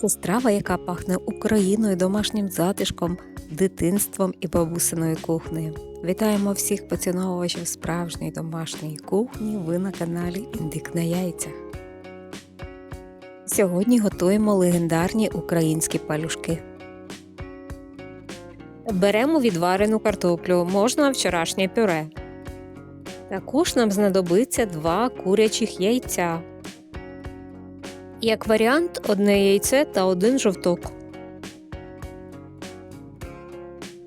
Це страва, яка пахне Україною, домашнім затишком, дитинством і бабусиною кухнею. Вітаємо всіх поціновувачів справжньої домашньої кухні. Ви на каналі Індик на яйцях. Сьогодні готуємо легендарні українські палюшки. Беремо відварену картоплю, можна вчорашнє пюре. Також нам знадобиться два курячих яйця. Як варіант, одне яйце та один жовток.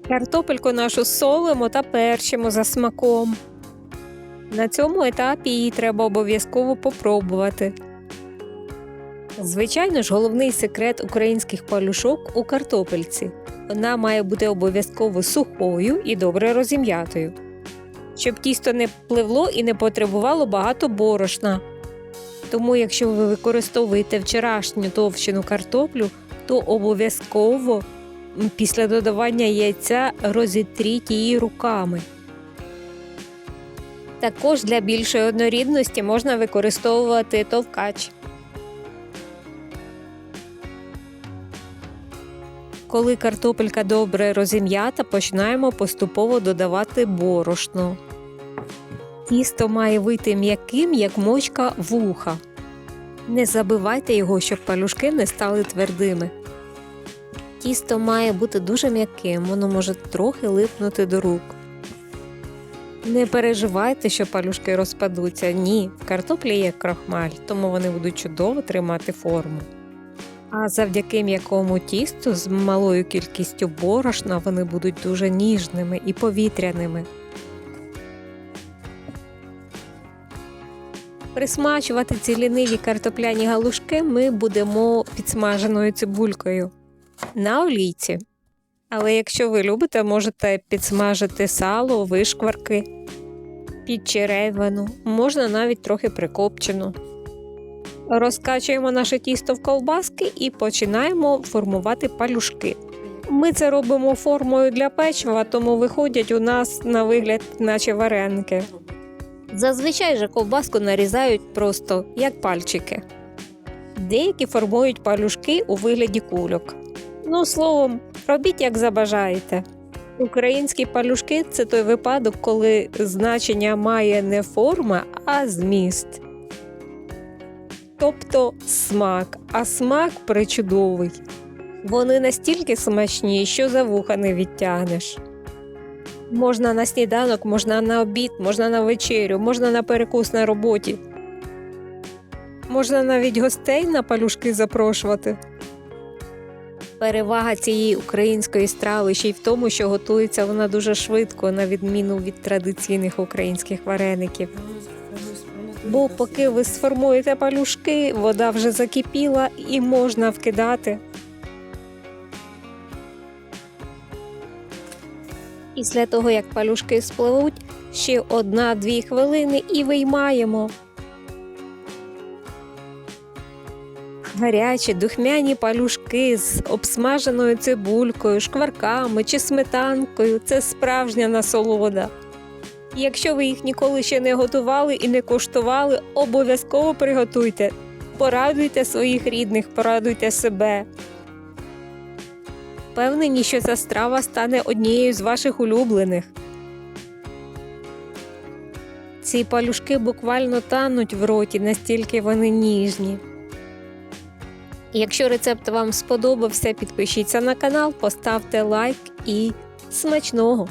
Картопельку нашу солимо та перчимо за смаком. На цьому етапі її треба обов'язково попробувати. Звичайно ж, головний секрет українських палюшок у картопельці. Вона має бути обов'язково сухою і добре розім'ятою, щоб тісто не пливло і не потребувало багато борошна. Тому, якщо ви використовуєте вчорашню товщину картоплю, то обов'язково після додавання яйця розітріть її руками. Також для більшої однорідності можна використовувати товкач. Коли картопелька добре розім'ята, починаємо поступово додавати борошно. Тісто має вийти м'яким, як мочка вуха. Не забивайте його, щоб палюшки не стали твердими. Тісто має бути дуже м'яким, воно може трохи липнути до рук. Не переживайте, що палюшки розпадуться. Ні, в картоплі є крахмаль, тому вони будуть чудово тримати форму. А завдяки м'якому тісту з малою кількістю борошна вони будуть дуже ніжними і повітряними. Присмачувати ці ліниві картопляні галушки ми будемо підсмаженою цибулькою на олійці. Але якщо ви любите, можете підсмажити сало, вишкварки, підчеревину, можна навіть трохи прикопчену. Розкачуємо наше тісто в ковбаски і починаємо формувати палюшки. Ми це робимо формою для печива, тому виходять у нас на вигляд, наче вареники. Зазвичай же ковбаску нарізають просто як пальчики. Деякі формують палюшки у вигляді кульок. Ну, словом, робіть як забажаєте. Українські палюшки це той випадок, коли значення має не форма, а зміст. Тобто смак, а смак причудовий. Вони настільки смачні, що за вуха не відтягнеш. Можна на сніданок, можна на обід, можна на вечерю, можна на перекус на роботі. Можна навіть гостей на палюшки запрошувати. Перевага цієї української страви ще й в тому, що готується вона дуже швидко, на відміну від традиційних українських вареників. Бо поки ви сформуєте палюшки, вода вже закипіла і можна вкидати. Після того, як палюшки спливуть, ще одна-дві хвилини і виймаємо. Гарячі духмяні палюшки з обсмаженою цибулькою, шкварками чи сметанкою це справжня насолода. Якщо ви їх ніколи ще не готували і не коштували, обов'язково приготуйте. Порадуйте своїх рідних, порадуйте себе. Впевнені, що ця страва стане однією з ваших улюблених. Ці палюшки буквально тануть в роті, настільки вони ніжні. Якщо рецепт вам сподобався, підпишіться на канал, поставте лайк і смачного!